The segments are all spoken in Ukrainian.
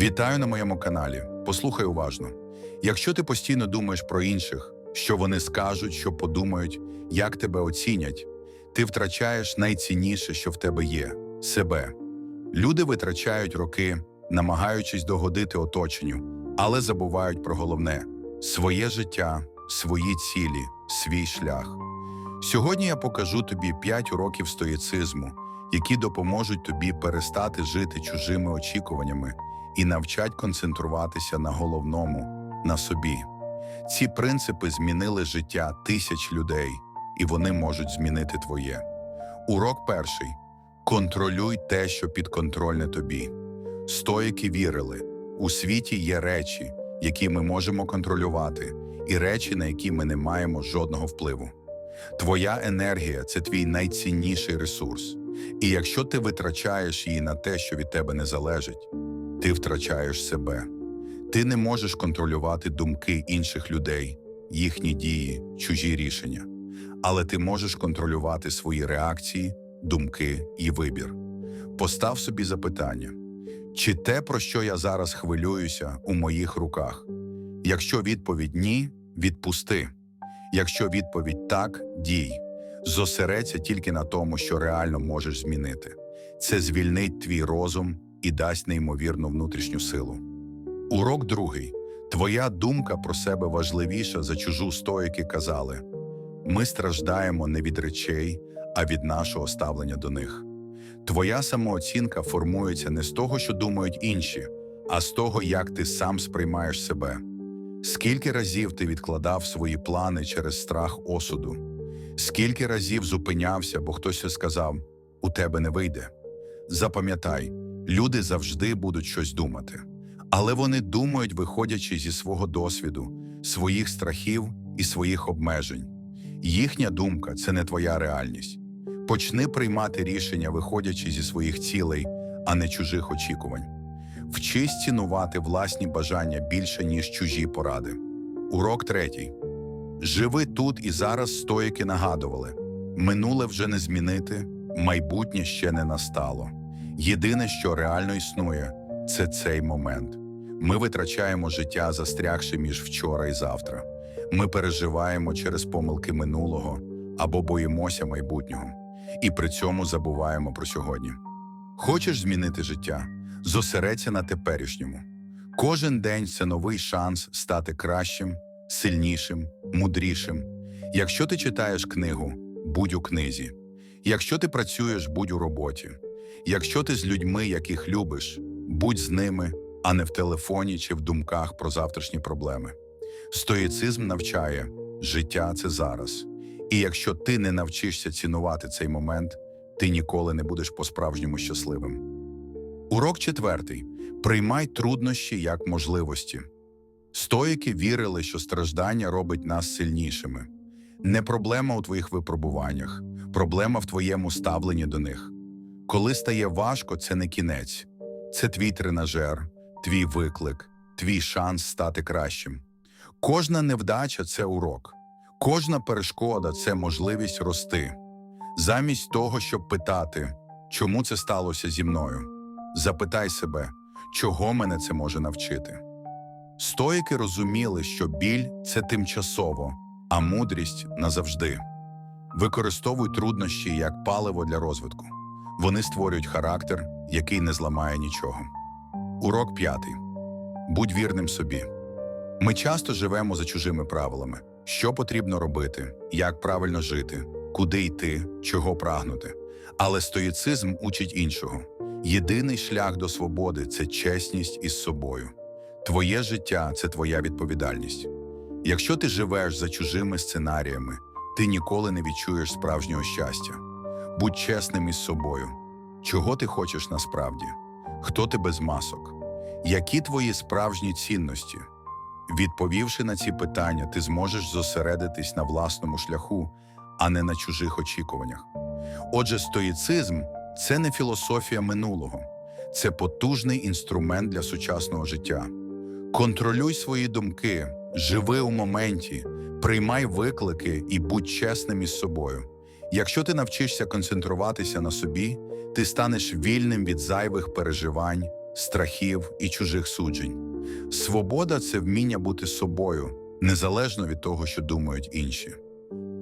Вітаю на моєму каналі. Послухай уважно. Якщо ти постійно думаєш про інших, що вони скажуть, що подумають, як тебе оцінять, ти втрачаєш найцінніше, що в тебе є себе. Люди витрачають роки, намагаючись догодити оточенню, але забувають про головне своє життя, свої цілі, свій шлях. Сьогодні я покажу тобі 5 уроків стоїцизму, які допоможуть тобі перестати жити чужими очікуваннями і навчать концентруватися на головному, на собі. Ці принципи змінили життя тисяч людей, і вони можуть змінити твоє. Урок перший: контролюй те, що підконтрольне тобі. Стоїки вірили, у світі є речі, які ми можемо контролювати, і речі, на які ми не маємо жодного впливу. Твоя енергія це твій найцінніший ресурс. І якщо ти витрачаєш її на те, що від тебе не залежить, ти втрачаєш себе. Ти не можеш контролювати думки інших людей, їхні дії, чужі рішення, але ти можеш контролювати свої реакції, думки і вибір. Постав собі запитання: чи те, про що я зараз хвилююся, у моїх руках? Якщо відповідь ні, відпусти. Якщо відповідь так, дій. Зосередься тільки на тому, що реально можеш змінити. Це звільнить твій розум і дасть неймовірну внутрішню силу. Урок другий. Твоя думка про себе важливіша за чужу стоїки казали. Ми страждаємо не від речей, а від нашого ставлення до них. Твоя самооцінка формується не з того, що думають інші, а з того, як ти сам сприймаєш себе. Скільки разів ти відкладав свої плани через страх осуду? Скільки разів зупинявся, бо хтось сказав: у тебе не вийде. Запам'ятай, люди завжди будуть щось думати, але вони думають, виходячи зі свого досвіду, своїх страхів і своїх обмежень. Їхня думка це не твоя реальність. Почни приймати рішення, виходячи зі своїх цілей, а не чужих очікувань. Вчись цінувати власні бажання більше, ніж чужі поради. Урок третій. Живи тут і зараз стоїки нагадували: минуле вже не змінити, майбутнє ще не настало. Єдине, що реально існує, це цей момент. Ми витрачаємо життя, застрягши між вчора і завтра. Ми переживаємо через помилки минулого або боїмося майбутнього, і при цьому забуваємо про сьогодні. Хочеш змінити життя? Зосередься на теперішньому. Кожен день це новий шанс стати кращим, сильнішим, мудрішим. Якщо ти читаєш книгу, будь у книзі. Якщо ти працюєш, будь у роботі. Якщо ти з людьми, яких любиш, будь з ними, а не в телефоні чи в думках про завтрашні проблеми. Стоїцизм навчає життя це зараз. І якщо ти не навчишся цінувати цей момент, ти ніколи не будеш по-справжньому щасливим. Урок четвертий: приймай труднощі як можливості. Стоїки вірили, що страждання робить нас сильнішими. Не проблема у твоїх випробуваннях, проблема в твоєму ставленні до них. Коли стає важко, це не кінець, це твій тренажер, твій виклик, твій шанс стати кращим. Кожна невдача це урок, кожна перешкода це можливість рости. Замість того, щоб питати, чому це сталося зі мною, запитай себе, чого мене це може навчити. Стоїки розуміли, що біль це тимчасово, а мудрість назавжди. Використовуй труднощі як паливо для розвитку. Вони створюють характер, який не зламає нічого. Урок п'ятий. Будь вірним собі. Ми часто живемо за чужими правилами, що потрібно робити, як правильно жити, куди йти, чого прагнути. Але стоїцизм учить іншого. Єдиний шлях до свободи це чесність із собою. Твоє життя це твоя відповідальність. Якщо ти живеш за чужими сценаріями, ти ніколи не відчуєш справжнього щастя. Будь чесним із собою. Чого ти хочеш насправді? Хто ти без масок? Які твої справжні цінності? Відповівши на ці питання, ти зможеш зосередитись на власному шляху, а не на чужих очікуваннях. Отже, стоїцизм це не філософія минулого, це потужний інструмент для сучасного життя. Контролюй свої думки, живи у моменті, приймай виклики і будь чесним із собою. Якщо ти навчишся концентруватися на собі, ти станеш вільним від зайвих переживань страхів і чужих суджень. Свобода це вміння бути собою, незалежно від того, що думають інші.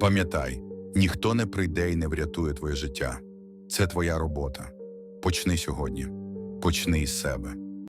Пам'ятай, ніхто не прийде і не врятує твоє життя. Це твоя робота. Почни сьогодні, почни із себе.